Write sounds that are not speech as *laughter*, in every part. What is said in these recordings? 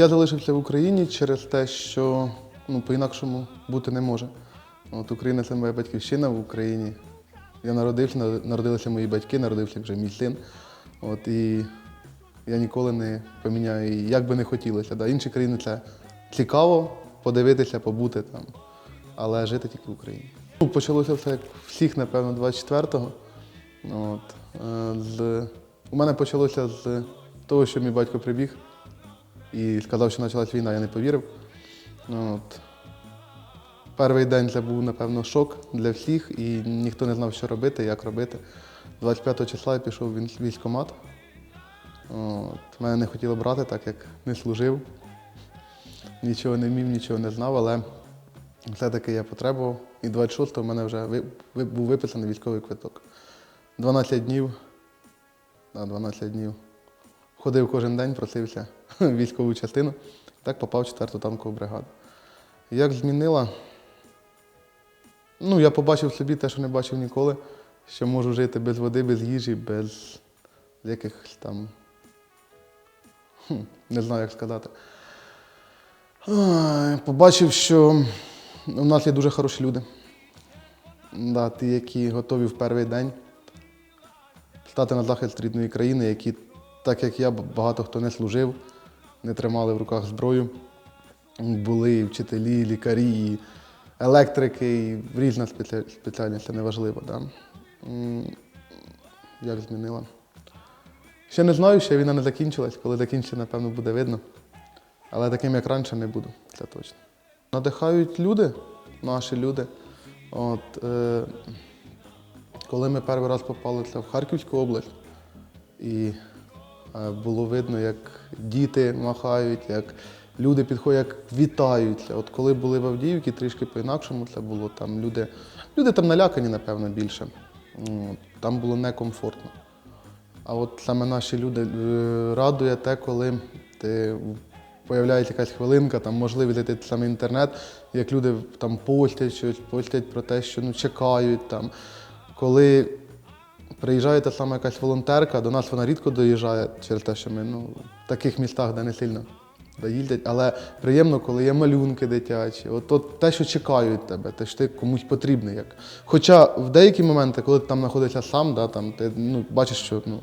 Я залишився в Україні через те, що ну, по-інакшому бути не може. От Україна це моя батьківщина в Україні. Я народився, народилися мої батьки, народився вже мій син. От, і я ніколи не поміняю, її, як би не хотілося. Да. Інші країни це цікаво подивитися, побути там, але жити тільки в Україні. Ну, почалося все як всіх, напевно, 24-го. От, е, з... У мене почалося з того, що мій батько прибіг і сказав, що почалась війна, я не повірив. От. Перший день це був, напевно, шок для всіх, і ніхто не знав, що робити, як робити. 25 числа я пішов в військкомат. От. Мене не хотіли брати, так як не служив. Нічого не вмів, нічого не знав, але все-таки я потребував. І 26-го в мене вже був виписаний військовий квиток. 12 днів. Да, 12 днів. Ходив кожен день, просився в *laughs* військову частину. Так попав в 4-ту танкову бригаду. Як змінила? Ну, я побачив собі те, що не бачив ніколи, що можу жити без води, без їжі, без якихось там. хм, Не знаю, як сказати. Побачив, що у нас є дуже хороші люди. Да, ті, які готові в перший день стати на захист рідної країни, які, так як я, багато хто не служив, не тримали в руках зброю. Були вчителі, лікарі, електрики, і різна спеціальність, це неважливо. Да? Як змінила? Ще не знаю, ще війна не закінчилась. Коли закінчиться, напевно, буде видно. Але таким, як раніше, не буду, це точно. Надихають люди, наші люди. От, е, коли ми перший раз попали це в Харківську область, і було видно, як діти махають, як люди підходять, як вітаються. От коли були в Авдіївці, трішки по-інакшому це було. Там люди, люди там налякані, напевно, більше. Там було некомфортно. А от саме наші люди е, радує те, коли ти появляється якась хвилинка, там можливість зайти саме інтернет, як люди там постять щось, постять про те, що ну, чекають там. Коли приїжджає та сама якась волонтерка, до нас вона рідко доїжджає через те, що ми ну, в таких містах, де не сильно доїздять, але приємно, коли є малюнки дитячі, от, от те, що чекають тебе, те, що ти комусь потрібний. Як. Хоча в деякі моменти, коли ти там знаходишся сам, да, там, ти ну, бачиш, що ну,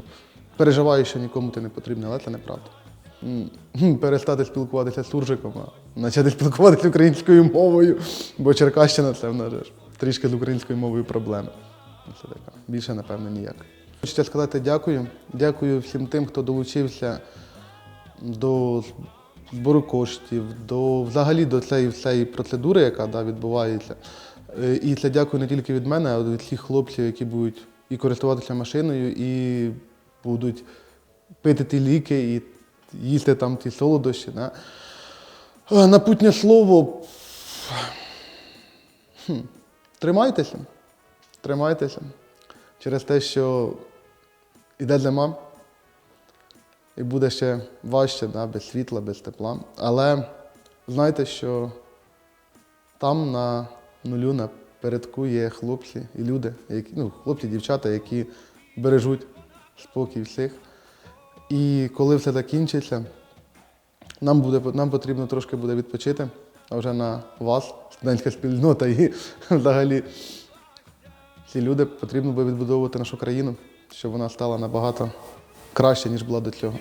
переживаєш, що нікому ти не потрібний, але це неправда. *laughs* Перестати спілкуватися з суржиком, а почати спілкуватися українською мовою, бо Черкащина це в нас трішки з українською мовою проблеми. Це така. Більше, напевно, ніяк. Хочеться сказати дякую. Дякую всім тим, хто долучився до збору коштів, до взагалі до цієї всієї процедури, яка да, відбувається. Е, І це дякую не тільки від мене, а від всіх хлопців, які будуть і користуватися машиною, і будуть пити ті ліки, і їсти там ті солодощі. Да. Е, Напутнє слово. Хм. Тримайтеся. Тримайтеся. Через те, що іде зима, і буде ще важче, да, без світла, без тепла. Але знайте, що там на нулю, на передку є хлопці і люди, які, ну, хлопці, дівчата, які бережуть спокій всіх. І коли все закінчиться, нам, буде, нам потрібно трошки буде відпочити, а вже на вас, студентська спільнота і *laughs* взагалі ці люди потрібно би відбудовувати нашу країну, щоб вона стала набагато краще, ніж була до цього.